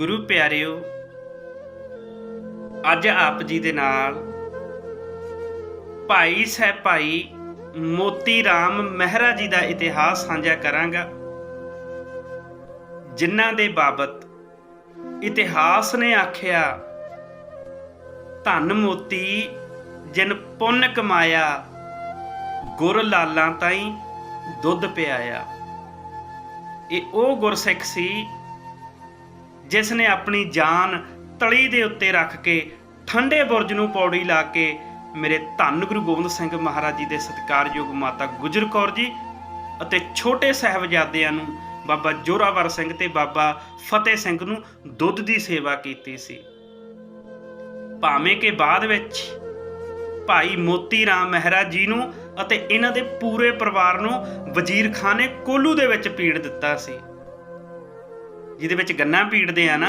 ਗੁਰੂ ਪਿਆਰਿਓ, ਅੱਜ ਆਪ ਜੀ ਦੇ ਨਾਲ ਭਾਈ ਸਾਹਿਬ ਭਾਈ ਮੋਤੀ ਰਾਮ ਮਹਿਰਾ ਜੀ ਦਾ ਇਤਿਹਾਸ ਸਾਂਝਾ ਕਰਾਂਗਾ, ਜਿਨ੍ਹਾਂ ਦੇ ਬਾਬਤ ਇਤਿਹਾਸ ਨੇ ਆਖਿਆ, ਧਨ ਮੋਤੀ ਜਿਨ ਪੁੰਨ ਕਮਾਇਆ, ਗੁਰ ਲਾਲਾਂ ਤਾਈ ਦੁੱਧ ਪਿਆਇਆ। ਇਹ ਉਹ ਗੁਰਸਿੱਖ ਸੀ ਜਿਸ ਨੇ ਆਪਣੀ ਜਾਨ ਤਲੀ ਦੇ ਉੱਤੇ ਰੱਖ ਕੇ ਠੰਡੇ ਬੁਰਜ ਨੂੰ ਪੌੜੀ ਲਾ ਕੇ ਮੇਰੇ ਧੰਨ ਗੁਰੂ ਗੋਬਿੰਦ ਸਿੰਘ ਮਹਾਰਾਜ ਜੀ ਦੇ ਸਤਿਕਾਰਯੋਗ ਮਾਤਾ ਗੁਜਰ ਕੌਰ ਜੀ ਅਤੇ ਛੋਟੇ ਸਾਹਿਬਜ਼ਾਦਿਆਂ ਨੂੰ ਬਾਬਾ ਜੋਰਾਵਰ ਸਿੰਘ ਤੇ ਬਾਬਾ ਫਤਿਹ ਸਿੰਘ ਨੂੰ ਦੁੱਧ ਦੀ ਸੇਵਾ ਕੀਤੀ ਸੀ। ਭਾਵੇਂ ਕਿ ਬਾਅਦ ਵਿੱਚ ਭਾਈ ਮੋਤੀ ਰਾਮ ਮਹਿਰਾ ਜੀ ਨੂੰ ਅਤੇ ਇਹਨਾਂ ਦੇ ਪੂਰੇ ਪਰਿਵਾਰ ਨੂੰ ਵਜ਼ੀਰ ਖਾਨ ਨੇ ਕੋਲੂ ਦੇ ਵਿੱਚ ਪੀੜ ਦਿੱਤਾ ਸੀ। ਜਿਹਦੇ ਵਿੱਚ ਗੰਨਾ ਪੀੜਦੇ ਆ ਨਾ,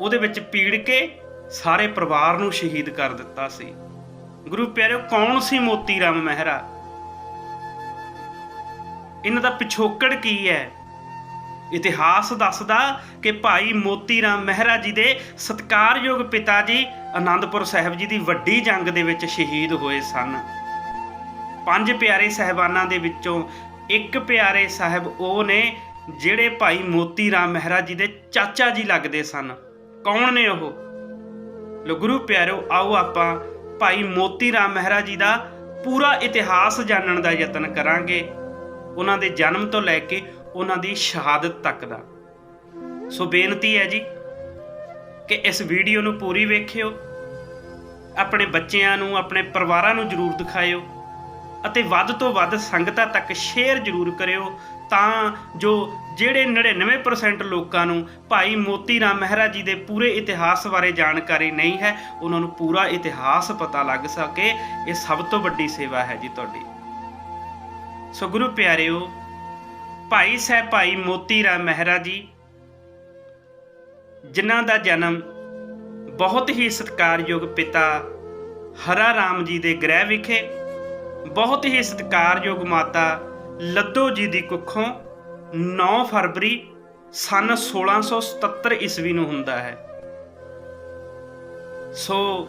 ਉਹਦੇ ਵਿੱਚ ਪੀੜ ਕੇ ਸਾਰੇ ਪਰਿਵਾਰ ਨੂੰ ਸ਼ਹੀਦ ਕਰ ਦਿੱਤਾ ਸੀ। ਗੁਰੂ ਪਿਆਰਿਓ, ਕੌਣ ਸੀ ਮੋਤੀ ਰਾਮ ਮਹਿਰਾ? ਇਹਨਾਂ ਦਾ ਪਿਛੋਕੜ ਕੀ ਹੈ? ਇਤਿਹਾਸ ਦੱਸਦਾ ਕਿ ਭਾਈ ਮੋਤੀ ਰਾਮ ਮਹਿਰਾ ਜੀ ਦੇ ਸਤਕਾਰਯੋਗ ਪਿਤਾ ਜੀ ਆਨੰਦਪੁਰ ਸਾਹਿਬ ਜੀ ਦੀ ਵੱਡੀ ਜੰਗ ਦੇ ਵਿੱਚ ਸ਼ਹੀਦ ਹੋਏ ਸਨ। ਪੰਜ ਪਿਆਰੇ ਸਹਿਬਾਨਾਂ ਦੇ ਵਿੱਚੋਂ ਇੱਕ ਪਿਆਰੇ ਸਾਹਿਬ, ਉਹ ਨੇ ਜਿਹੜੇ ਭਾਈ ਮੋਤੀ ਰਾਮ ਮਹਿਰਾ ਜੀ ਦੇ ਚਾਚਾ ਜੀ ਲੱਗਦੇ ਸਨ। ਕੌਣ ਨੇ ਉਹ? ਲੋ ਗੁਰੂ ਪਿਆਰਿਓ ਆਓ ਆਪਾਂ ਭਾਈ ਮੋਤੀ ਰਾਮ ਮਹਿਰਾ ਜੀ ਦਾ ਪੂਰਾ ਇਤਿਹਾਸ ਜਾਣਨ ਦਾ ਯਤਨ ਕਰਾਂਗੇ। ਉਹਨਾਂ ਦੇ ਜਨਮ ਤੋਂ ਲੈ ਕੇ ਉਹਨਾਂ ਦੀ ਸ਼ਹਾਦਤ ਤੱਕ ਦਾ। ਸੋ ਬੇਨਤੀ ਹੈ ਜੀ ਕਿ ਇਸ ਵੀਡੀਓ ਨੂੰ ਪੂਰੀ ਵੇਖਿਓ, ਆਪਣੇ ਬੱਚਿਆਂ ਨੂੰ, ਆਪਣੇ ਪਰਿਵਾਰਾਂ ਨੂੰ ਜਰੂਰ ਦਿਖਾਇਓ ਅਤੇ ਵੱਧ ਤੋਂ ਵੱਧ ਸੰਗਤਾਂ ਤੱਕ ਸ਼ੇਅਰ ਜਰੂਰ ਕਰਿਓ ਤਾਂ ਜੋ ਜਿਹੜੇ 99% ਲੋਕਾਂ ਨੂੰ ਭਾਈ ਮੋਤੀ ਰਾਮ ਮਹਿਰਾ ਜੀ ਦੇ ਪੂਰੇ ਇਤਿਹਾਸ ਬਾਰੇ ਜਾਣਕਾਰੀ ਨਹੀਂ ਹੈ, ਉਹਨਾਂ ਨੂੰ ਪੂਰਾ ਇਤਿਹਾਸ ਪਤਾ ਲੱਗ ਸਕੇ। ਇਹ ਸਭ ਤੋਂ ਵੱਡੀ ਸੇਵਾ ਹੈ ਜੀ ਤੁਹਾਡੀ। ਸੋ ਗੁਰੂ ਪਿਆਰਿਓ, ਭਾਈ ਸਾਹਿਬ ਭਾਈ ਮੋਤੀ ਰਾਮ ਮਹਿਰਾ ਜੀ, ਜਿਨ੍ਹਾਂ ਦਾ ਜਨਮ ਬਹੁਤ ਹੀ ਸਤਿਕਾਰਯੋਗ ਪਿਤਾ ਹਰਾ ਰਾਮ ਜੀ ਦੇ ਗ੍ਰਹਿ ਵਿਖੇ, ਬਹੁਤ ਹੀ ਸਤਿਕਾਰਯੋਗ ਮਾਤਾ ਲੱਦੋ ਜੀ ਦੀ ਕੁੱਖੋਂ 9 ਫਰਵਰੀ ਸਨ 1677 ਈਸਵੀ ਨੂੰ ਹੁੰਦਾ ਹੈ। ਸੋ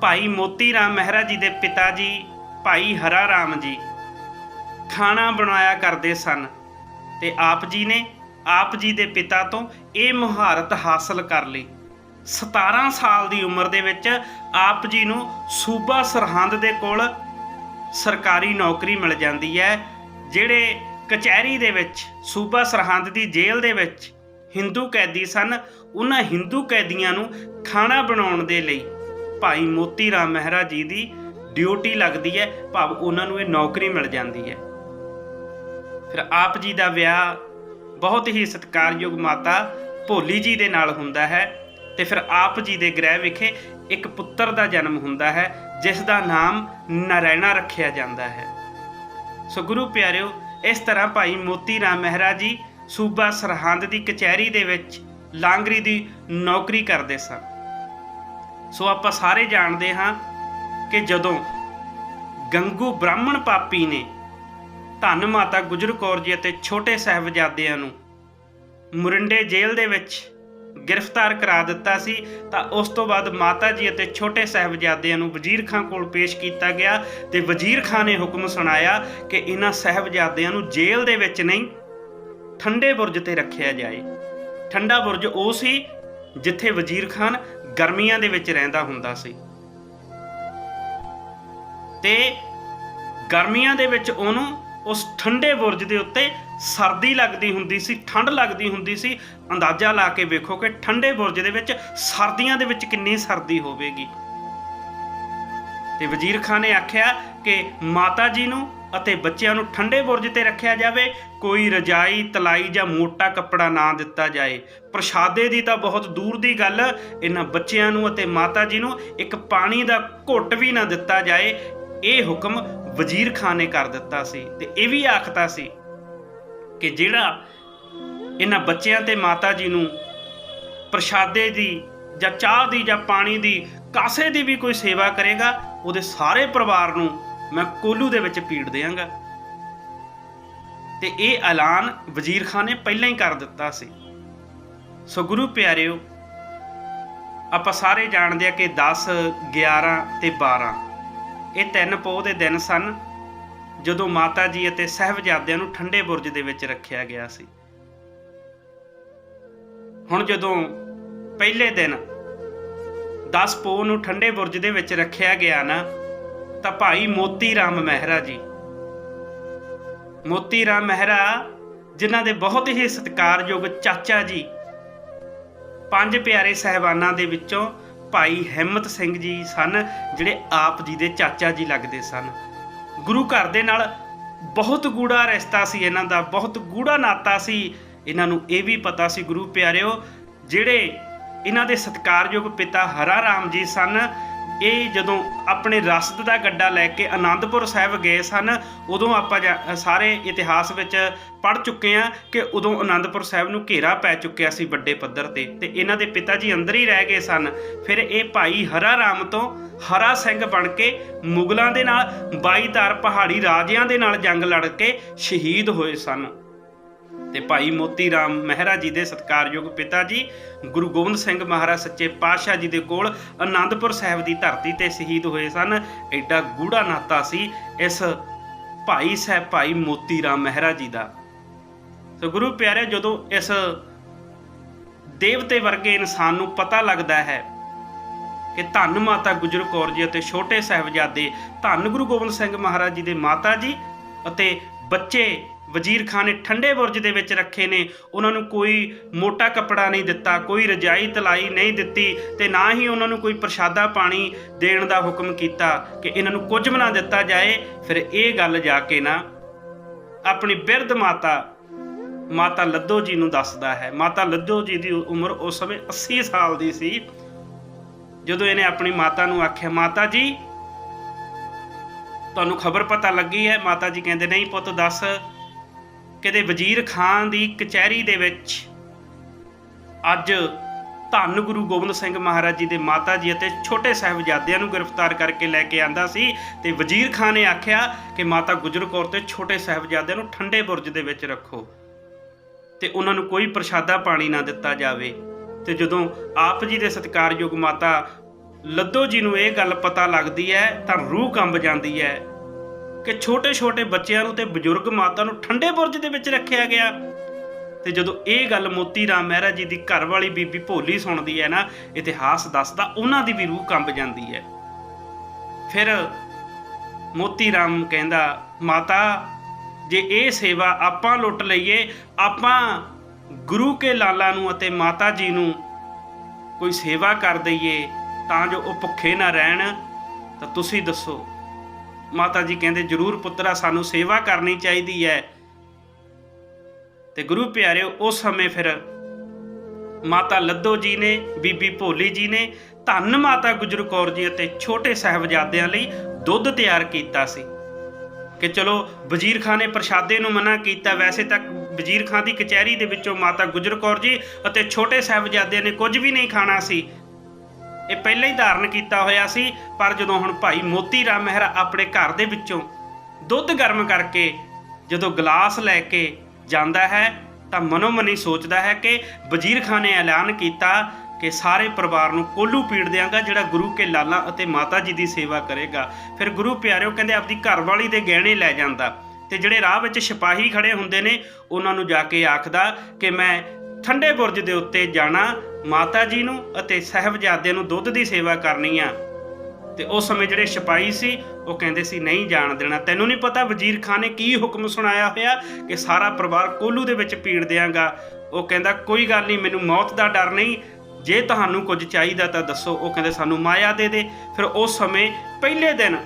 ਭਾਈ ਮੋਤੀ ਰਾਮ ਮਹਿਰਾ ਜੀ ਦੇ ਪਿਤਾ ਜੀ, ਭਾਈ ਹਰਾ ਰਾਮ ਜੀ ਖਾਣਾ ਬਣਾਇਆ ਕਰਦੇ ਸਨ ਤੇ ਆਪ ਜੀ ਨੇ ਆਪ ਜੀ ਦੇ ਪਿਤਾ ਤੋਂ ਇਹ ਮੁਹਾਰਤ ਹਾਸਲ ਕਰ ਲਈ। 17 ਸਾਲ ਦੀ ਉਮਰ ਦੇ ਵਿੱਚ ਆਪ ਜੀ ਨੂੰ ਸੂਬਾ ਸਰਹੰਦ ਦੇ ਕੋਲ ਸਰਕਾਰੀ ਨੌਕਰੀ ਮਿਲ ਜਾਂਦੀ ਹੈ। ਜਿਹੜੇ ਕਚਹਿਰੀ ਦੇ ਵਿੱਚ, ਸੂਬਾ ਸਰਹੰਦ ਦੀ ਜੇਲ੍ਹ ਦੇ ਵਿੱਚ ਹਿੰਦੂ ਕੈਦੀ ਸਨ, ਉਹਨਾਂ ਹਿੰਦੂ ਕੈਦੀਆਂ ਨੂੰ ਖਾਣਾ ਬਣਾਉਣ ਦੇ ਲਈ ਭਾਈ ਮੋਤੀ ਰਾਮ ਮਹਿਰਾ ਜੀ ਦੀ ਡਿਊਟੀ ਲੱਗਦੀ ਹੈ, ਭਾਵ ਉਹਨਾਂ ਨੂੰ ਇਹ ਨੌਕਰੀ ਮਿਲ ਜਾਂਦੀ ਹੈ। ਫਿਰ ਆਪ ਜੀ ਦਾ ਵਿਆਹ ਬਹੁਤ ਹੀ ਸਤਿਕਾਰਯੋਗ ਮਾਤਾ ਭੋਲੀ ਜੀ ਦੇ ਨਾਲ ਹੁੰਦਾ ਹੈ ਤੇ ਫਿਰ ਆਪ ਜੀ ਦੇ ਗ੍ਰਹਿ ਵਿਖੇ ਇੱਕ ਪੁੱਤਰ ਦਾ ਜਨਮ ਹੁੰਦਾ ਹੈ, ਜਿਸ ਦਾ ਨਾਮ ਨਰੈਣਾ ਰੱਖਿਆ ਜਾਂਦਾ ਹੈ। ਸੋ ਗੁਰੂ ਪਿਆਰਿਓ, ਇਸ ਤਰ੍ਹਾਂ ਭਾਈ ਮੋਤੀ ਰਾਮ ਮਹਿਰਾ ਜੀ ਸੂਬਾ ਸਰਹੰਦ ਦੀ ਕਚਹਿਰੀ ਦੇ ਵਿੱਚ ਲਾਂਗਰੀ ਦੀ ਨੌਕਰੀ ਕਰਦੇ ਸਨ। ਸੋ ਆਪਾਂ ਸਾਰੇ ਜਾਣਦੇ ਹਾਂ ਕਿ ਜਦੋਂ ਗੰਗੂ ਬ੍ਰਾਹਮਣ ਪਾਪੀ ਨੇ ਧੰਨ ਮਾਤਾ ਗੁਜਰ ਕੌਰ ਜੀ ਅਤੇ ਛੋਟੇ ਸਾਹਿਬਜ਼ਾਦਿਆਂ ਨੂੰ ਮੁਰਿੰਡੇ ਜੇਲ੍ਹ ਦੇ ਵਿੱਚ ਗ੍ਰਿਫਤਾਰ ਕਰਾ ਦਿੱਤਾ ਸੀ, ਤਾਂ ਉਸ ਤੋਂ ਬਾਅਦ ਮਾਤਾ ਜੀ ਅਤੇ ਛੋਟੇ ਸਾਹਿਬਜ਼ਾਦਿਆਂ ਨੂੰ ਵਜ਼ੀਰ ਖਾਨ ਕੋਲ ਪੇਸ਼ ਕੀਤਾ ਗਿਆ ਤੇ ਵਜ਼ੀਰ ਖਾਨ ਨੇ ਹੁਕਮ ਸੁਣਾਇਆ ਕਿ ਇਹਨਾਂ ਸਾਹਿਬਜ਼ਾਦਿਆਂ ਨੂੰ ਜੇਲ੍ਹ ਦੇ ਵਿੱਚ ਨਹੀਂ, ਠੰਡੇ ਬੁਰਜ ਤੇ ਰੱਖਿਆ ਜਾਏ। ਠੰਡਾ ਬੁਰਜ ਉਹ ਸੀ ਜਿੱਥੇ ਵਜ਼ੀਰ ਖਾਨ ਗਰਮੀਆਂ ਦੇ ਵਿੱਚ ਰਹਿੰਦਾ ਹੁੰਦਾ ਸੀ। ਤੇ ਗਰਮੀਆਂ ਦੇ ਵਿੱਚ ਉਹਨੂੰ ਉਸ ਠੰਡੇ ਬੁਰਜ ਦੇ ਉੱਤੇ ਸਰਦੀ ਲੱਗਦੀ ਹੁੰਦੀ ਸੀ, ਠੰਡ ਲੱਗਦੀ ਹੁੰਦੀ ਸੀ, ਅੰਦਾਜ਼ਾ ਲਾ ਕੇ ਵੇਖੋ ਕਿ ਠੰਡੇ ਬੁਰਜ ਦੇ ਵਿੱਚ ਸਰਦੀਆਂ ਦੇ ਵਿੱਚ ਕਿੰਨੀ ਸਰਦੀ ਹੋਵੇਗੀ। ਤੇ ਵਜ਼ੀਰ ਖਾਨ ਨੇ ਆਖਿਆ ਕਿ ਮਾਤਾ ਜੀ ਨੂੰ ਅਤੇ ਬੱਚਿਆਂ ਨੂੰ ਠੰਡੇ ਬੁਰਜ ਤੇ ਰੱਖਿਆ ਜਾਵੇ, ਕੋਈ ਰਜਾਈ, ਤਲਾਈ ਜਾਂ ਮੋਟਾ ਕੱਪੜਾ ਨਾ ਦਿੱਤਾ ਜਾਏ। ਪ੍ਰਸ਼ਾਦੇ ਦੀ ਤਾਂ ਬਹੁਤ ਦੂਰ ਦੀ ਗੱਲ, ਇਹਨਾਂ ਬੱਚਿਆਂ ਨੂੰ ਅਤੇ ਮਾਤਾ ਜੀ ਨੂੰ ਇੱਕ ਪਾਣੀ ਦਾ ਘੁੱਟ ਵੀ ਨਾ ਦਿੱਤਾ ਜਾਏ। ਇਹ ਹੁਕਮ ਵਜ਼ੀਰ ਖਾਨ ਨੇ ਕਰ ਦਿੱਤਾ ਸੀ ਤੇ ਇਹ ਵੀ ਆਖਤਾ ਸੀ ਕਿ ਜਿਹੜਾ ਇਹਨਾਂ ਬੱਚਿਆਂ ਤੇ ਮਾਤਾ ਜੀ ਨੂੰ ਪ੍ਰਸ਼ਾਦੇ ਦੀ ਜਾਂ ਚਾਹ ਦੀ ਜਾਂ ਪਾਣੀ ਦੀ, ਕਾਸੇ ਦੀ ਵੀ ਕੋਈ ਸੇਵਾ ਕਰੇਗਾ, ਉਹਦੇ ਸਾਰੇ ਪਰਿਵਾਰ ਨੂੰ ਮੈਂ ਕੋਲੂ ਦੇ ਵਿੱਚ ਪੀੜ ਦੇਵਾਂਗਾ। ਤੇ ਇਹ ਐਲਾਨ ਵਜ਼ੀਰ ਖਾਨ ਨੇ ਪਹਿਲਾਂ ਹੀ ਕਰ ਦਿੱਤਾ ਸੀ। ਸੋ ਗੁਰੂ ਪਿਆਰਿਓ, ਆਪਾਂ ਸਾਰੇ ਜਾਣਦੇ ਆ ਕਿ 10 11 ਤੇ 12 ਇਹ ਤਿੰਨ ਪੋਹ ਦੇ ਦਿਨ ਸਨ। ਜਦੋਂ ਮਾਤਾ ਜੀ ਅਤੇ ਸਹਿਬਜ਼ਾਦਿਆਂ ਨੂੰ ਠੰਡੇ ਬੁਰਜ ਦੇ ਵਿੱਚ ਰੱਖਿਆ ਗਿਆ ਸੀ। ਹੁਣ ਜਦੋਂ ਪਹਿਲੇ ਦਿਨ 10 ਪੋਹ ਨੂੰ ਠੰਡੇ ਬੁਰਜ ਦੇ ਵਿੱਚ ਰੱਖਿਆ ਗਿਆ ਨਾ, ਤਾਂ ਭਾਈ ਮੋਤੀ ਰਾਮ ਮਹਿਰਾ ਜੀ, ਮੋਤੀ ਰਾਮ ਮਹਿਰਾ ਜਿਨ੍ਹਾਂ ਦੇ ਬਹੁਤ ਹੀ ਸਤਿਕਾਰਯੋਗ ਚਾਚਾ ਜੀ, ਪੰਜ ਪਿਆਰੇ ਸਹਿਬਾਨਾਂ ਦੇ ਵਿੱਚੋਂ ਭਾਈ ਹਿੰਮਤ ਸਿੰਘ ਜੀ ਸਨ, ਜਿਹੜੇ ਆਪ ਜੀ ਦੇ ਚਾਚਾ ਜੀ ਲੱਗਦੇ ਸਨ। ਗੁਰੂ ਘਰ ਦੇ ਨਾਲ ਬਹੁਤ ਗੂੜਾ ਰਿਸ਼ਤਾ ਸੀ ਇਹਨਾਂ ਦਾ, ਬਹੁਤ ਗੂੜਾ ਨਾਤਾ ਸੀ। ਇਹਨਾਂ ਨੂੰ ਇਹ ਵੀ ਪਤਾ ਸੀ, ਗੁਰੂ ਪਿਆਰਿਓ, ਜਿਹੜੇ ਇਹਨਾਂ ਦੇ ਸਤਿਕਾਰਯੋਗ ਪਿਤਾ ਹਰਾ ਰਾਮ ਜੀ ਸਨ ਇਹ ਜਦੋਂ ਆਪਣੇ ਰਸਦ ਦਾ ਗੱਡਾ ਲੈ ਕੇ ਆਨੰਦਪੁਰ ਸਾਹਿਬ ਗਏ ਸਨ, ਉਦੋਂ ਆਪਾਂ ਜਾ- ਸਾਰੇ ਇਤਿਹਾਸ ਵਿੱਚ ਪੜ ਚੁੱਕੇ ਆ ਕਿ ਉਦੋਂ ਆਨੰਦਪੁਰ ਸਾਹਿਬ ਨੂੰ ਘੇਰਾ ਪੈ ਚੁੱਕਿਆ ਸੀ ਵੱਡੇ ਪੱਧਰ ਤੇ ਤੇ ਇਹਨਾਂ ਦੇ ਪਿਤਾ ਜੀ ਅੰਦਰ ਹੀ ਰਹਿ ਗਏ ਸਨ। ਫਿਰ ਇਹ ਭਾਈ ਹਰਾ ਰਾਮ ਤੋਂ ਹਰਾ ਸਿੰਘ ਬਣ ਕੇ ਮੁਗਲਾਂ ਦੇ ਨਾਲ 22 ਧਾਰ ਪਹਾੜੀ ਰਾਜਿਆਂ ਦੇ ਨਾਲ ਜੰਗ ਲੜ ਕੇ ਸ਼ਹੀਦ ਹੋਏ ਸਨ। ਤੇ ਭਾਈ ਮੋਤੀ ਰਾਮ ਮਹਿਰਾ ਜੀ ਦੇ ਸਤਿਕਾਰਯੋਗ ਪਿਤਾ ਜੀ, ਗੁਰੂ ਗੋਬਿੰਦ ਸਿੰਘ ਮਹਾਰਾਜ ਸੱਚੇ ਪਾਤਸ਼ਾਹ ਜੀ ਦੇ ਕੋਲ ਆਨੰਦਪੁਰ ਸਾਹਿਬ ਦੀ ਧਰਤੀ ਤੇ ਸ਼ਹੀਦ ਹੋਏ ਸਨ। ਐਡਾ ਗੂੜਾ ਨਾਤਾ ਸੀ ਇਸ ਭਾਈ ਸਾਹਿਬ, ਭਾਈ ਮੋਤੀ ਰਾਮ ਮਹਿਰਾ ਜੀ ਦਾ। ਸੋ ਗੁਰੂ ਪਿਆਰੇ ਜਦੋਂ ਇਸ ਦੇਵਤੇ ਵਰਗੇ ਇਨਸਾਨ ਨੂੰ ਪਤਾ ਲੱਗਦਾ ਹੈ ਕਿ ਧੰਨ ਮਾਤਾ ਗੁਜਰ ਕੌਰ ਜੀ ਅਤੇ ਛੋਟੇ ਸਾਹਿਬਜ਼ਾਦੇ ਧੰਨ ਗੁਰੂ ਗੋਬਿੰਦ ਸਿੰਘ ਮਹਾਰਾਜ ਜੀ ਦੇ ਮਾਤਾ ਜੀ ਅਤੇ ਬੱਚੇ ਵਜ਼ੀਰ ਖਾਨ ਨੇ ਠੰਡੇ ਬੁਰਜ ਦੇ ਵਿੱਚ ਰੱਖੇ ਨੇ। ਉਹਨਾਂ ਨੂੰ ਕੋਈ ਮੋਟਾ ਕੱਪੜਾ ਨਹੀਂ ਦਿੱਤਾ, ਕੋਈ ਰਜਾਈ ਤਲਾਈ ਨਹੀਂ ਦਿੱਤੀ ਤੇ ਨਾ ਹੀ ਉਹਨਾਂ ਨੂੰ ਕੋਈ ਪ੍ਰਸ਼ਾਦਾ ਪਾਣੀ ਦੇਣ ਦਾ ਹੁਕਮ ਕੀਤਾ ਕਿ ਇਹਨਾਂ ਨੂੰ ਕੁਝ ਵੀ ਨਾ ਦਿੱਤਾ ਜਾਏ। ਫਿਰ ਇਹ ਗੱਲ ਜਾ ਕੇ ਨਾ ਆਪਣੀ ਬਿਰਧ ਮਾਤਾ ਮਾਤਾ ਲੱਦੋ ਜੀ ਨੂੰ ਦੱਸਦਾ ਹੈ। ਮਾਤਾ ਲੱਦੋ ਜੀ ਦੀ ਉਮਰ ਉਸ ਸਮੇਂ 80 ਸਾਲ ਦੀ ਸੀ। ਜਦੋਂ ਇਹਨੇ ਆਪਣੀ ਮਾਤਾ ਨੂੰ ਆਖਿਆ, ਮਾਤਾ ਜੀ, ਤੁਹਾਨੂੰ ਖਬਰ ਪਤਾ ਲੱਗੀ ਹੈ? ਮਾਤਾ ਜੀ ਕਹਿੰਦੇ, ਨਹੀਂ ਪੁੱਤ, ਦੱਸ। ਕਿਤੇ ਵਜ਼ੀਰ ਖਾਨ ਦੀ ਕਚਹਿਰੀ ਦੇ ਵਿੱਚ ਅੱਜ ਧੰਨ ਗੁਰੂ ਗੋਬਿੰਦ ਸਿੰਘ ਮਹਾਰਾਜ ਜੀ ਦੇ ਮਾਤਾ ਜੀ ਅਤੇ ਛੋਟੇ ਸਾਹਿਬਜ਼ਾਦਿਆਂ ਨੂੰ ਗ੍ਰਿਫਤਾਰ ਕਰਕੇ ਲੈ ਕੇ ਆਂਦਾ ਸੀ ਤੇ ਵਜ਼ੀਰ ਖਾਨ ਨੇ ਆਖਿਆ ਕਿ ਮਾਤਾ ਗੁਜਰ ਕੌਰ ਤੇ ਛੋਟੇ ਸਾਹਿਬਜ਼ਾਦਿਆਂ ਨੂੰ ਠੰਡੇ ਬੁਰਜ ਦੇ ਵਿੱਚ ਰੱਖੋ ਤੇ ਉਹਨਾਂ ਨੂੰ ਕੋਈ ਪ੍ਰਸ਼ਾਦਾ ਪਾਣੀ ਨਾ ਦਿੱਤਾ ਜਾਵੇ। ਤੇ ਜਦੋਂ ਆਪ ਜੀ ਦੇ ਸਤਿਕਾਰਯੋਗ ਮਾਤਾ ਲੱਦੋ ਜੀ ਨੂੰ ਇਹ ਗੱਲ ਪਤਾ ਲੱਗਦੀ ਹੈ ਤਾਂ ਰੂਹ ਕੰਬ ਜਾਂਦੀ ਹੈ। ਕਿ ਛੋਟੇ-ਛੋਟੇ ਬੱਚਿਆਂ ਨੂੰ ਤੇ ਬਜ਼ੁਰਗ ਮਾਤਾ ਨੂੰ ਠੰਡੇ ਬੁਰਜ ਦੇ ਵਿੱਚ ਰੱਖਿਆ ਗਿਆ। ਤੇ ਜਦੋਂ ਇਹ ਗੱਲ ਮੋਤੀ ਰਾਮ ਮਹਿਰਾ ਜੀ ਦੀ ਘਰ ਵਾਲੀ ਬੀਬੀ ਭੋਲੀ ਸੁਣਦੀ ਹੈ ਨਾ, ਇਤਿਹਾਸ ਦੱਸਦਾ ਉਹਨਾਂ ਦੀ ਵੀ ਰੂਹ ਕੰਬ ਜਾਂਦੀ ਹੈ। ਫਿਰ ਮੋਤੀ ਰਾਮ ਕਹਿੰਦਾ, ਮਾਤਾ, ਜੇ ਇਹ ਸੇਵਾ ਆਪਾਂ ਲੁੱਟ ਲਈਏ, ਆਪਾਂ ਗੁਰੂ ਕੇ ਲਾਲਾ ਨੂੰ ਅਤੇ ਮਾਤਾ ਜੀ ਨੂੰ ਕੋਈ ਸੇਵਾ ਕਰ ਦਈਏ, ਤਾਂ ਜੋ ਉਹ ਭੁੱਖੇ ਨਾ ਰਹਿਣ, ਤਾਂ ਤੁਸੀਂ ਦੱਸੋ ਮਾਤਾ ਜੀ ਕਹਿੰਦੇ, ਜਰੂਰ ਪੁੱਤਰਾ, ਸਾਨੂੰ ਸੇਵਾ ਕਰਨੀ ਚਾਹੀਦੀ ਹੈ। ਤੇ ਗੁਰੂ ਪਿਆਰਿਓ, ਉਸ ਸਮੇਂ ਫਿਰ ਮਾਤਾ ਲੱਦੋ ਜੀ ਨੇ, ਬੀਬੀ ਭੋਲੀ ਜੀ ਨੇ ਧੰਨ ਮਾਤਾ ਗੁਜਰ ਕੌਰ ਜੀ ਅਤੇ ਛੋਟੇ ਸਾਹਿਬਜ਼ਾਦਿਆਂ ਲਈ ਦੁੱਧ ਤਿਆਰ ਕੀਤਾ ਸੀ। ਕਿ ਚਲੋ, ਵਜ਼ੀਰ ਖਾਨ ਨੇ ਪ੍ਰਸ਼ਾਦੇ ਨੂੰ ਮਨਾ ਕੀਤਾ, ਵੈਸੇ ਤਾਂ ਵਜ਼ੀਰ ਖਾਨ ਦੀ ਕਚਹਿਰੀ ਦੇ ਵਿੱਚੋਂ ਮਾਤਾ ਗੁਜਰ ਕੌਰ ਜੀ ਅਤੇ ਛੋਟੇ ਸਾਹਿਬਜ਼ਾਦਿਆਂ ਨੇ ਕੁਝ ਵੀ ਨਹੀਂ ਖਾਣਾ ਸੀ। ਇਹ ਪਹਿਲਾਂ ਹੀ ਧਾਰਨ ਕੀਤਾ ਹੋਇਆ ਸੀ, ਪਰ ਜਦੋਂ ਹੁਣ ਭਾਈ ਮੋਤੀ ਰਾਮ ਮਹਿਰਾ ਆਪਣੇ ਘਰ ਦੇ ਵਿੱਚੋਂ ਦੁੱਧ ਗਰਮ ਕਰਕੇ ਜਦੋਂ ਗਲਾਸ ਲੈ ਕੇ ਜਾਂਦਾ ਹੈ, ਤਾਂ ਮਨੋਮਨੀ ਸੋਚਦਾ ਹੈ ਕਿ ਵਜ਼ੀਰ ਖਾਨ ਨੇ ਐਲਾਨ ਕੀਤਾ ਕਿ ਸਾਰੇ ਪਰਿਵਾਰ ਨੂੰ ਕੋਲੂ ਪੀੜ ਦਿਆਂਗਾ, ਜਿਹੜਾ ਗੁਰੂ ਕੇ ਲਾਲਾਂ ਅਤੇ ਮਾਤਾ ਜੀ ਦੀ ਸੇਵਾ ਕਰੇਗਾ। ਫਿਰ ਗੁਰੂ ਪਿਆਰਿਓ ਕਹਿੰਦੇ, ਆਪਦੀ ਘਰਵਾਲੀ ਦੇ ਗਹਿਣੇ ਲੈ ਜਾਂਦਾ। ਤੇ ਜਿਹੜੇ ਰਾਹ ਵਿੱਚ ਸਿਪਾਹੀ ਖੜੇ ਹੁੰਦੇ ਨੇ, ਉਹਨਾਂ ਨੂੰ ਜਾ ਕੇ ਆਖਦਾ ਕਿ ਮੈਂ ਠੰਡੇ ਬੁਰਜ ਦੇ ਉੱਤੇ ਜਾਣਾ, ਮਾਤਾ ਜੀ ਨੂੰ ਅਤੇ ਸਹਿਬਜ਼ਾਦਿਆਂ ਨੂੰ ਦੁੱਧ ਦੀ ਸੇਵਾ ਕਰਨੀ ਆ। ਤੇ ਉਸ ਸਮੇਂ ਜਿਹੜੇ ਸਿਪਾਹੀ ਸੀ, ਉਹ ਕਹਿੰਦੇ ਸੀ, ਨਹੀਂ ਜਾਣ ਦੇਣਾ। ਤੈਨੂੰ ਨਹੀਂ ਪਤਾ ਵਜ਼ੀਰ ਖਾਨ ਨੇ ਕੀ ਹੁਕਮ ਸੁਣਾਇਆ ਹੋਇਆ? ਕਿ ਸਾਰਾ ਪਰਿਵਾਰ ਕੋਲੂ ਦੇ ਵਿੱਚ ਪੀੜ ਦਿਆਂਗਾ। ਉਹ ਕਹਿੰਦਾ, ਕੋਈ ਗੱਲ ਨਹੀਂ, ਮੈਨੂੰ ਮੌਤ ਦਾ ਡਰ ਨਹੀਂ। ਜੇ ਤੁਹਾਨੂੰ ਕੁਝ ਚਾਹੀਦਾ ਤਾਂ ਦੱਸੋ। ਉਹ ਕਹਿੰਦੇ, ਸਾਨੂੰ ਮਾਇਆ ਦੇ ਦੇ। ਫਿਰ ਉਸ ਸਮੇਂ ਪਹਿਲੇ ਦਿਨ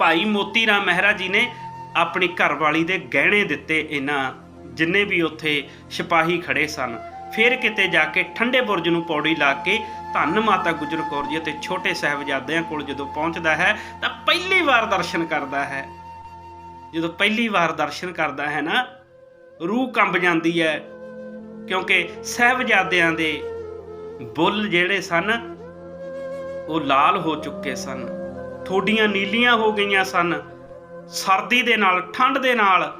ਭਾਈ ਮੋਤੀ ਰਾਮ ਮਹਿਰਾ ਜੀ ਨੇ ਆਪਣੀ ਘਰਵਾਲੀ ਦੇ ਗਹਿਣੇ ਦਿੱਤੇ ਇਹਨਾਂ ਜਿੰਨੇ ਵੀ ਉੱਥੇ ਸਿਪਾਹੀ ਖੜੇ ਸਨ, ਫਿਰ ਕਿਤੇ ਜਾ ਕੇ ਠੰਡੇ ਬੁਰਜ ਨੂੰ ਪੌੜੀ ਲਾ ਕੇ ਧੰਨ ਮਾਤਾ ਗੁਜਰ ਕੌਰ ਜੀ ਅਤੇ ਛੋਟੇ ਸਾਹਿਬਜ਼ਾਦਿਆਂ ਕੋਲ ਜਦੋਂ ਪਹੁੰਚਦਾ ਹੈ, ਤਾਂ ਪਹਿਲੀ ਵਾਰ ਦਰਸ਼ਨ ਕਰਦਾ ਹੈ। ਜਦੋਂ ਪਹਿਲੀ ਵਾਰ ਦਰਸ਼ਨ ਕਰਦਾ ਹੈ ਨਾ, ਰੂਹ ਕੰਬ ਜਾਂਦੀ ਹੈ, ਕਿਉਂਕਿ ਸਾਹਿਬਜ਼ਾਦਿਆਂ ਦੇ ਬੁੱਲ ਜਿਹੜੇ ਸਨ, ਉਹ ਲਾਲ ਹੋ ਚੁੱਕੇ ਸਨ। ਥੋਡੀਆਂ ਨੀਲੀਆਂ ਹੋ ਗਈਆਂ ਸਨ। ਸਰਦੀ ਦੇ ਨਾਲ, ਠੰਡ ਦੇ ਨਾਲ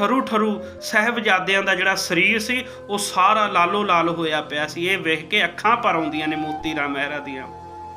ਠਰੂ ਠਰੂ ਸਹਿਬਜ਼ਾਦਿਆਂ ਦਾ ਜਿਹੜਾ ਸਰੀਰ ਸੀ, ਉਹ ਸਾਰਾ ਲਾਲੋ ਲਾਲ ਹੋਇਆ ਪਿਆ ਸੀ। ਇਹ ਵੇਖ ਕੇ ਅੱਖਾਂ ਭਰ ਆਉਂਦੀਆਂ ਨੇ ਮੋਤੀ ਰਾਮ ਮਹਿਰਾ ਦੀਆਂ।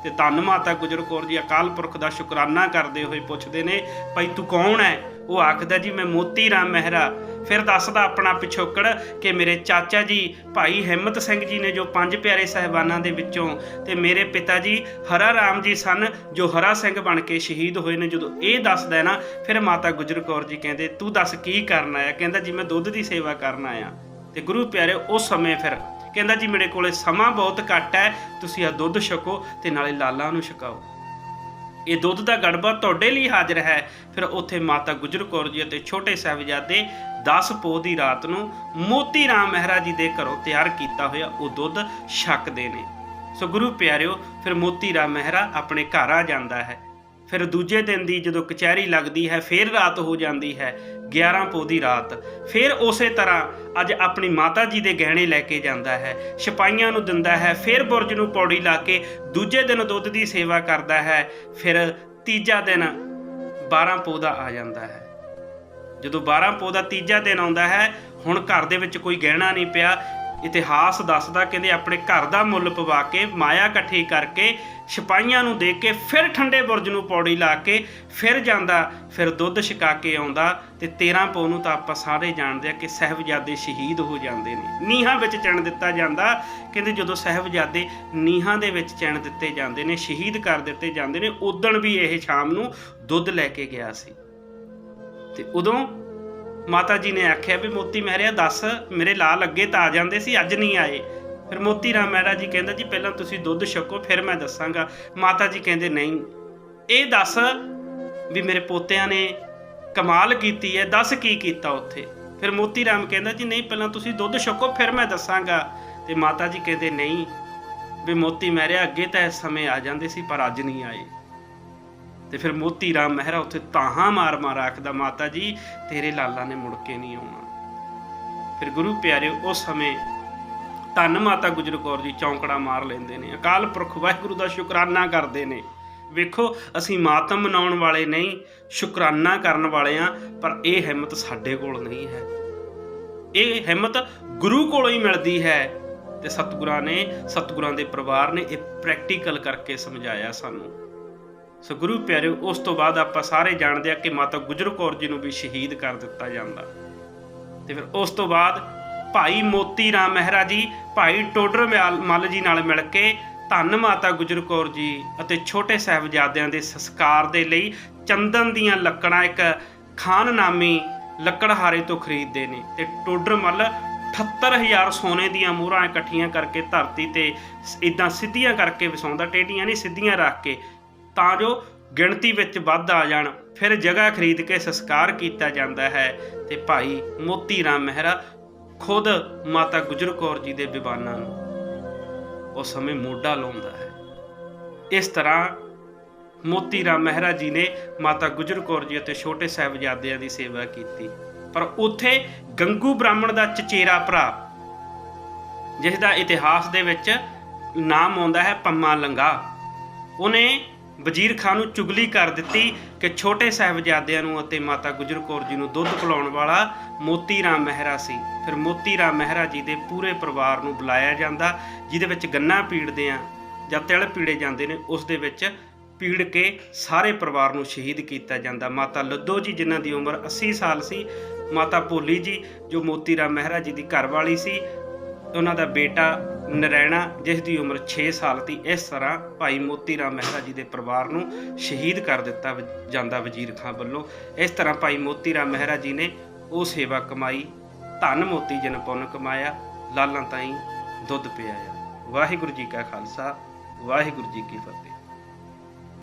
ਤੇ ਧੰਨ ਮਾਤਾ ਗੁਜਰ ਕੌਰ ਜੀ, ਅਕਾਲ ਪੁਰਖ ਦਾ ਸ਼ੁਕਰਾਨਾ ਕਰਦੇ ਹੋਏ ਪੁੱਛਦੇ ਨੇ, ਭਾਈ ਤੂੰ ਕੌਣ ਹੈ ਉਹ ਆਖਦਾ, ਜੀ, ਮੈਂ ਮੋਤੀ ਰਾਮ ਮਹਿਰਾ। ਫਿਰ ਦੱਸਦਾ ਆਪਣਾ ਪਿਛੋਕੜ ਕਿ ਮੇਰੇ ਚਾਚਾ ਜੀ, ਭਾਈ ਹਿੰਮਤ ਸਿੰਘ ਜੀ ਨੇ ਜੋ ਪੰਜ ਪਿਆਰੇ ਸਹਿਬਾਨਾਂ ਦੇ ਵਿੱਚੋਂ ਤੇ ਮੇਰੇ ਪਿਤਾ ਜੀ ਹਰਾ ਰਾਮ ਜੀ ਸਨ, ਜੋ ਹਰਾ ਸਿੰਘ ਬਣ ਕੇ ਸ਼ਹੀਦ ਹੋਏ ਨੇ। ਜਦੋਂ ਇਹ ਦੱਸਦਾ ਹੈ ਨਾ, ਫਿਰ ਮਾਤਾ ਗੁਜਰ ਕੌਰ ਜੀ ਕਹਿੰਦੇ, ਤੂੰ ਦੱਸ ਕੀ ਕਰਨ ਆਇਆ? ਕਹਿੰਦਾ, ਜੀ, ਮੈਂ ਦੁੱਧ ਦੀ ਸੇਵਾ ਕਰਨ ਆਇਆ। ਤੇ ਗੁਰੂ ਪਿਆਰੇ, ਉਸ ਸਮੇਂ ਫਿਰ ਕਹਿੰਦਾ, ਜੀ, ਮੇਰੇ ਕੋਲੇ ਸਮਾਂ ਬਹੁਤ ਘੱਟ ਹੈ, ਤੁਸੀਂ ਆ ਦੁੱਧ ਛਕੋ ਤੇ ਨਾਲੇ ਲਾਲਾ ਨੂੰ ਛਕਾਓ। ਇਹ ਦੁੱਧ ਦਾ ਗੜਬਾ ਤੁਹਾਡੇ ਲਈ ਹਾਜ਼ਰ ਹੈ। ਫਿਰ ਉੱਥੇ ਮਾਤਾ ਗੁਜਰ ਕੌਰ ਜੀ ਅਤੇ ਛੋਟੇ ਸਾਹਿਬਜ਼ਾਦੇ 10 ਪੋਹ ਦੀ ਰਾਤ ਨੂੰ ਮੋਤੀ ਰਾਮ ਮਹਿਰਾ ਜੀ ਦੇ ਘਰੋਂ ਤਿਆਰ ਕੀਤਾ ਹੋਇਆ ਉਹ ਦੁੱਧ ਛਕਦੇ ਨੇ। ਸੋ ਗੁਰੂ ਪਿਆਰਿਓ, ਫਿਰ ਮੋਤੀ ਰਾਮ ਮਹਿਰਾ ਆਪਣੇ ਘਰ ਆ ਜਾਂਦਾ ਹੈ। ਫਿਰ ਦੂਜੇ ਦਿਨ ਦੀ ਜਦੋਂ ਕਚਹਿਰੀ ਲੱਗਦੀ ਹੈ, ਫਿਰ ਰਾਤ ਹੋ ਜਾਂਦੀ ਹੈ। 11 ਪੋਹ ਦੀ ਰਾਤ। ਫਿਰ ਉਸੇ ਤਰ੍ਹਾਂ ਅੱਜ ਆਪਣੀ ਮਾਤਾ ਜੀ ਦੇ ਗਹਿਣੇ ਲੈ ਕੇ ਜਾਂਦਾ ਹੈ, ਸਿਪਾਹੀਆਂ ਨੂੰ ਦਿੰਦਾ ਹੈ, ਫਿਰ ਬੁਰਜ ਨੂੰ ਪੌੜੀ ਲਾ ਕੇ ਦੂਜੇ ਦਿਨ ਦੁੱਧ ਦੀ ਸੇਵਾ ਕਰਦਾ ਹੈ, ਫਿਰ ਤੀਜਾ ਦਿਨ 12 ਪੋਹ ਦਾ ਆ ਜਾਂਦਾ ਹੈ। ਜਦੋਂ 12 ਪੋਹ ਦਾ ਤੀਜਾ ਦਿਨ ਆਉਂਦਾ ਹੈ, ਹੁਣ ਘਰ ਦੇ ਵਿੱਚ ਕੋਈ ਗਹਿਣਾ ਨਹੀਂ ਪਿਆ ਇਤਿਹਾਸ ਦੱਸਦਾ ਕਹਿੰਦੇ ਆਪਣੇ ਘਰ ਦਾ ਮੁੱਲ ਪਵਾ ਕੇ, ਮਾਇਆ ਇਕੱਠੀ ਕਰਕੇ, ਸਿਪਾਹੀਆਂ ਨੂੰ ਦੇ ਕੇ, ਫਿਰ ਠੰਡੇ ਬੁਰਜ ਨੂੰ ਪੌੜੀ ਲਾ ਕੇ, ਫਿਰ ਜਾਂਦਾ, ਫਿਰ ਦੁੱਧ ਛਕਾ ਕੇ ਆਉਂਦਾ ਤੇ 13 ਪੋਹ ਨੂੰ ਤਾਂ ਆਪਾਂ ਸਾਰੇ ਜਾਣਦੇ ਆ ਕਿ ਸਹਿਬਜ਼ਾਦੇ ਸ਼ਹੀਦ ਹੋ ਜਾਂਦੇ ਨੇ। ਨੀਹਾਂ ਵਿੱਚ ਚਿਣ ਦਿੱਤਾ ਜਾਂਦਾ, ਕਹਿੰਦੇ ਜਦੋਂ ਸਹਿਬਜ਼ਾਦੇ ਨੀਹਾਂ ਦੇ ਵਿੱਚ ਚਿਣ ਦਿੱਤੇ ਜਾਂਦੇ ਨੇ, ਸ਼ਹੀਦ ਕਰ ਦਿੱਤੇ ਜਾਂਦੇ ਨੇ ਉਦਣ ਵੀ ਇਹ ਸ਼ਾਮ ਨੂੰ ਦੁੱਧ ਲੈ ਕੇ ਗਿਆ ਸੀ। ਤੇ ਉਦੋਂ ਮਾਤਾ ਜੀ ਨੇ ਆਖਿਆ ਵੀ ਮੋਤੀ ਮਹਿਰਿਆ, ਦੱਸ, ਮੇਰੇ ਲਾਲ ਅੱਗੇ ਤਾਂ ਆ ਜਾਂਦੇ ਸੀ, ਅੱਜ ਨਹੀਂ ਆਏ। ਫਿਰ ਮੋਤੀ ਰਾਮ ਮਹਿਰਾ ਜੀ ਕਹਿੰਦਾ, ਜੀ ਪਹਿਲਾਂ ਤੁਸੀਂ ਦੁੱਧ ਛਕੋ, ਫਿਰ ਮੈਂ ਦੱਸਾਂਗਾ। ਮਾਤਾ ਜੀ ਕਹਿੰਦੇ, ਨਹੀਂ। ਇਹ ਦੱਸ ਵੀ ਮੇਰੇ ਪੋਤਿਆਂ ਨੇ ਕਮਾਲ ਕੀਤੀ ਹੈ, ਦੱਸ ਕੀ ਕੀਤਾ ਉੱਥੇ? ਫਿਰ ਮੋਤੀ ਰਾਮ ਕਹਿੰਦਾ, ਜੀ ਨਹੀਂ, ਪਹਿਲਾਂ ਤੁਸੀਂ ਦੁੱਧ ਛਕੋ, ਫਿਰ ਮੈਂ ਦੱਸਾਂਗਾ। ਤੇ ਮਾਤਾ ਜੀ ਕਹਿੰਦੇ, ਨਹੀਂ। ਵੀ ਮੋਤੀ ਮਹਿਰਿਆ ਅੱਗੇ ਤਾਂ ਇਸ ਸਮੇਂ ਆ ਜਾਂਦੇ ਸੀ, ਪਰ ਅੱਜ ਨਹੀਂ ਆਏ। ਤੇ ਫਿਰ ਮੋਤੀ ਰਾਮ ਮਹਿਰਾ ਉੱਥੇ ਤਾਹਾਂ ਮਾਰ ਮਾਰ ਆਖਦਾ, ਮਾਤਾ ਜੀ, ਤੇਰੇ ਲਾਲਾ ਨੇ ਮੁੜ ਕੇ ਨਹੀਂ ਆਉਣਾ। ਫਿਰ ਗੁਰੂ ਪਿਆਰੇ ਉਸ ਸਮੇਂ ਧੰਨ ਮਾਤਾ ਗੁਜਰ ਕੌਰ ਜੀ ਚੌਂਕੜਾ ਮਾਰ ਲੈਂਦੇ ਨੇ। ਅਕਾਲ ਪੁਰਖ ਵਾਹਿਗੁਰੂ ਦਾ ਸ਼ੁਕਰਾਨਾ ਕਰਦੇ ਨੇ। ਵੇਖੋ, ਅਸੀਂ ਮਾਤਮ ਮਨਾਉਣ ਵਾਲੇ ਨਹੀਂ, ਸ਼ੁਕਰਾਨਾ ਕਰਨ ਵਾਲੇ ਆ ਪਰ ਇਹ ਹਿੰਮਤ ਸਾਡੇ ਕੋਲ ਨਹੀਂ ਹੈ। ਇਹ ਹਿੰਮਤ ਗੁਰੂ ਕੋਲੋਂ ਹੀ ਮਿਲਦੀ ਹੈ ਤੇ ਸਤਿਗੁਰਾਂ ਨੇ, ਸਤਿਗੁਰਾਂ ਦੇ ਪਰਿਵਾਰ ਨੇ ਇਹ ਪ੍ਰੈਕਟੀਕਲ ਕਰਕੇ ਸਮਝਾਇਆ ਸਾਨੂੰ। ਸੋ ਗੁਰੂ ਪਿਆਰਿਓ, ਉਸ ਤੋਂ ਬਾਅਦ ਆਪਾਂ ਸਾਰੇ ਜਾਣਦੇ ਆ ਕਿ ਮਾਤਾ ਗੁਜਰ ਕੌਰ ਜੀ ਨੂੰ ਵੀ ਸ਼ਹੀਦ ਕਰ ਦਿੱਤਾ ਜਾਂਦਾ। ਤੇ ਫਿਰ ਉਸ ਤੋਂ ਬਾਅਦ ਭਾਈ ਮੋਤੀ ਰਾਮ ਮਹਿਰਾ ਜੀ, ਭਾਈ ਟੋਡਰ ਮਿਆਲ- ਮੱਲ ਜੀ ਨਾਲ ਮਿਲ ਕੇ ਧੰਨ ਮਾਤਾ ਗੁਜਰ ਕੌਰ ਜੀ ਅਤੇ ਛੋਟੇ ਸਾਹਿਬਜ਼ਾਦਿਆਂ ਦੇ ਸੰਸਕਾਰ ਦੇ ਲਈ ਚੰਦਨ ਦੀਆਂ ਲੱਕੜਾਂ ਇੱਕ ਖਾਨਨਾਮੀ ਲੱਕੜਹਾਰੇ ਤੋਂ ਖਰੀਦਦੇ ਨੇ। ਤੇ ਟੋਡਰ ਮੱਲ 78000 ਸੋਨੇ ਦੀਆਂ ਮੋਹਰਾਂ ਇਕੱਠੀਆਂ ਕਰਕੇ ਧਰਤੀ ਤੇ ਇਦਾਂ ਸਿੱਧੀਆਂ ਕਰਕੇ ਵਿਸਾਉਂਦਾ, ਟੇਢੀਆਂ ਨਹੀਂ, ਸਿੱਧੀਆਂ ਰੱਖ ਕੇ ਤਾਂ ਜੋ ਗਿਣਤੀ ਵਿੱਚ ਵੱਧ ਆ ਜਾਣ, ਫਿਰ ਜਗ੍ਹਾ ਖਰੀਦ ਕੇ ਸੰਸਕਾਰ ਕੀਤਾ ਜਾਂਦਾ ਹੈ। ਤੇ ਭਾਈ ਮੋਤੀ ਰਾਮ ਮਹਿਰਾ ਖੁਦ ਮਾਤਾ ਗੁਜਰ ਕੌਰ ਜੀ ਦੇ ਵਿਵਾਨਾਂ ਨੂੰ ਉਸ ਸਮੇਂ ਮੋਢਾ ਲਾਉਂਦਾ ਹੈ। ਇਸ ਤਰ੍ਹਾਂ ਮੋਤੀ ਰਾਮ ਮਹਿਰਾ ਜੀ ਨੇ ਮਾਤਾ ਗੁਜਰ ਕੌਰ ਜੀ ਅਤੇ ਛੋਟੇ ਸਾਹਿਬਜ਼ਾਦਿਆਂ ਦੀ ਸੇਵਾ ਕੀਤੀ। ਪਰ ਉੱਥੇ ਗੰਗੂ ਬ੍ਰਾਹਮਣ ਦਾ ਚਚੇਰਾ ਭਰਾ, ਜਿਸ ਦਾ ਇਤਿਹਾਸ ਦੇ ਵਿੱਚ ਨਾਮ ਆਉਂਦਾ ਹੈ ਪੰਮਾ ਲੰਗਾ, ਉਹਨੇ ਵਜ਼ੀਰ ਖਾਨ ਨੂੰ ਚੁਗਲੀ ਕਰ ਦਿੱਤੀ ਕਿ ਛੋਟੇ ਸਾਹਿਬਜ਼ਾਦਿਆਂ ਨੂੰ ਅਤੇ ਮਾਤਾ ਗੁਜਰ ਕੌਰ ਜੀ ਨੂੰ ਦੁੱਧ ਪਿਲਾਉਣ ਵਾਲਾ ਮੋਤੀ ਰਾਮ ਮਹਿਰਾ ਸੀ। ਫਿਰ ਮੋਤੀ ਰਾਮ ਮਹਿਰਾ ਜੀ ਦੇ ਪੂਰੇ ਪਰਿਵਾਰ ਨੂੰ ਬੁਲਾਇਆ ਜਾਂਦਾ, ਜਿਹਦੇ ਵਿੱਚ ਗੰਨਾ ਪੀੜਦੇ ਆ। ਜਾਂ ਤਿਲ ਪੀੜੇ ਜਾਂਦੇ ਨੇ, ਉਸ ਦੇ ਵਿੱਚ ਪੀੜ ਕੇ ਸਾਰੇ ਪਰਿਵਾਰ ਨੂੰ ਸ਼ਹੀਦ ਕੀਤਾ ਜਾਂਦਾ। ਮਾਤਾ ਲੱਦੋ ਜੀ, ਜਿਨ੍ਹਾਂ ਦੀ ਉਮਰ 80 ਸਾਲ ਸੀ, ਮਾਤਾ ਭੋਲੀ ਜੀ, ਜੋ ਮੋਤੀ ਰਾਮ ਮਹਿਰਾ ਜੀ ਦੀ ਘਰਵਾਲੀ ਸੀ ਉਹਨਾਂ ਦਾ ਬੇਟਾ ਨਰੈਣਾ, ਜਿਸ ਦੀ ਉਮਰ 6 ਸਾਲ ਸੀ, ਇਸ ਤਰ੍ਹਾਂ ਭਾਈ ਮੋਤੀ ਰਾਮ ਮਹਿਰਾ ਜੀ ਦੇ ਪਰਿਵਾਰ ਨੂੰ ਸ਼ਹੀਦ ਕਰ ਦਿੱਤਾ ਜਾਂਦਾ ਵਜ਼ੀਰ ਖਾਂ ਵੱਲੋਂ। ਇਸ ਤਰ੍ਹਾਂ ਭਾਈ ਮੋਤੀ ਰਾਮ ਮਹਿਰਾ ਜੀ ਨੇ ਉਹ ਸੇਵਾ ਕਮਾਈ, ਧਨ ਮੋਤੀ ਜਨ ਪੁੰਨ ਕਮਾਇਆ, ਲਾਲਾਂ ਤਾਈਂ ਦੁੱਧ ਪਿਆਇਆ। ਵਾਹਿਗੁਰੂ ਜੀ ਕਾ ਖਾਲਸਾ, ਵਾਹਿਗੁਰੂ ਜੀ ਕੀ ਫਤਿਹ।